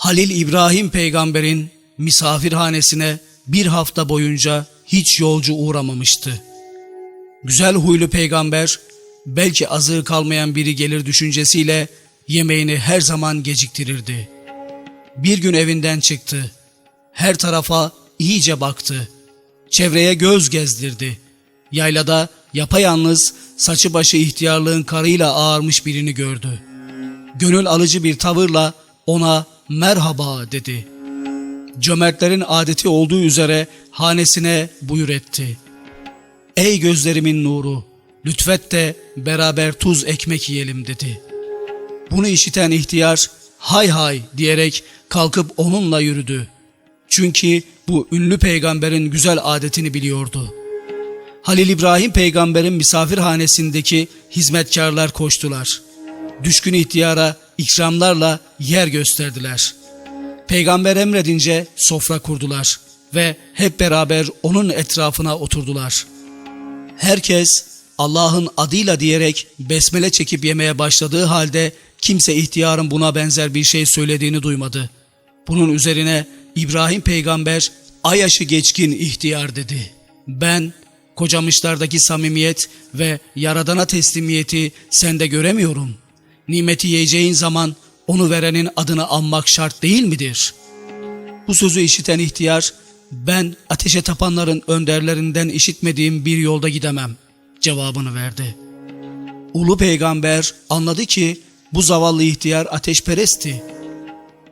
Halil İbrahim peygamberin misafirhanesine bir hafta boyunca hiç yolcu uğramamıştı. Güzel huylu peygamber belki azığı kalmayan biri gelir düşüncesiyle yemeğini her zaman geciktirirdi. Bir gün evinden çıktı. Her tarafa iyice baktı. Çevreye göz gezdirdi. Yaylada yapayalnız saçı başı ihtiyarlığın karıyla ağarmış birini gördü. Gönül alıcı bir tavırla ona merhaba dedi. Cömertlerin adeti olduğu üzere hanesine buyur etti. Ey gözlerimin nuru, lütfet de beraber tuz ekmek yiyelim dedi. Bunu işiten ihtiyar hay hay diyerek kalkıp onunla yürüdü. Çünkü bu ünlü peygamberin güzel adetini biliyordu. Halil İbrahim peygamberin misafirhanesindeki hizmetkarlar koştular. Düşkün ihtiyara ikramlarla yer gösterdiler. Peygamber emredince sofra kurdular ve hep beraber onun etrafına oturdular. Herkes Allah'ın adıyla diyerek besmele çekip yemeye başladığı halde kimse ihtiyarın buna benzer bir şey söylediğini duymadı. Bunun üzerine İbrahim peygamber ayaşı geçkin ihtiyar dedi. Ben kocamışlardaki samimiyet ve yaradana teslimiyeti sende göremiyorum. Nimeti yiyeceğin zaman onu verenin adını anmak şart değil midir? Bu sözü işiten ihtiyar, ben ateşe tapanların önderlerinden işitmediğim bir yolda gidemem cevabını verdi. Ulu peygamber anladı ki bu zavallı ihtiyar ateşperestti.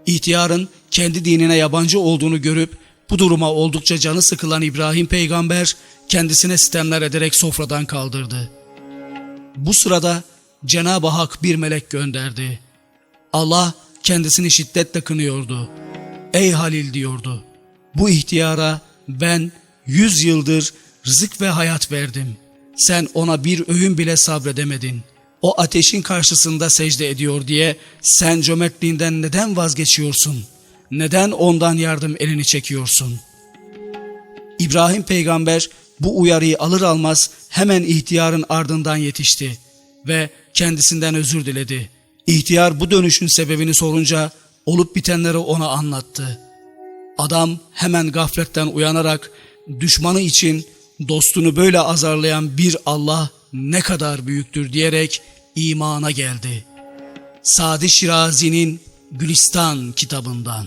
İhtiyarın kendi dinine yabancı olduğunu görüp bu duruma oldukça canı sıkılan İbrahim peygamber kendisine sistemler ederek sofradan kaldırdı. Bu sırada Cenab-ı Hak bir melek gönderdi. Allah kendisini şiddetle kınıyordu. Ey Halil diyordu. Bu ihtiyara ben yüz yıldır rızık ve hayat verdim. Sen ona bir öğün bile sabredemedin. O ateşin karşısında secde ediyor diye sen cömertliğinden neden vazgeçiyorsun? Neden ondan yardım elini çekiyorsun? İbrahim peygamber bu uyarıyı alır almaz hemen ihtiyarın ardından yetişti ve kendisinden özür diledi. İhtiyar bu dönüşün sebebini sorunca olup bitenleri ona anlattı. Adam hemen gafletten uyanarak düşmanı için dostunu böyle azarlayan bir Allah ne kadar büyüktür diyerek imana geldi. Sadi Şirazi'nin Gülistan kitabından.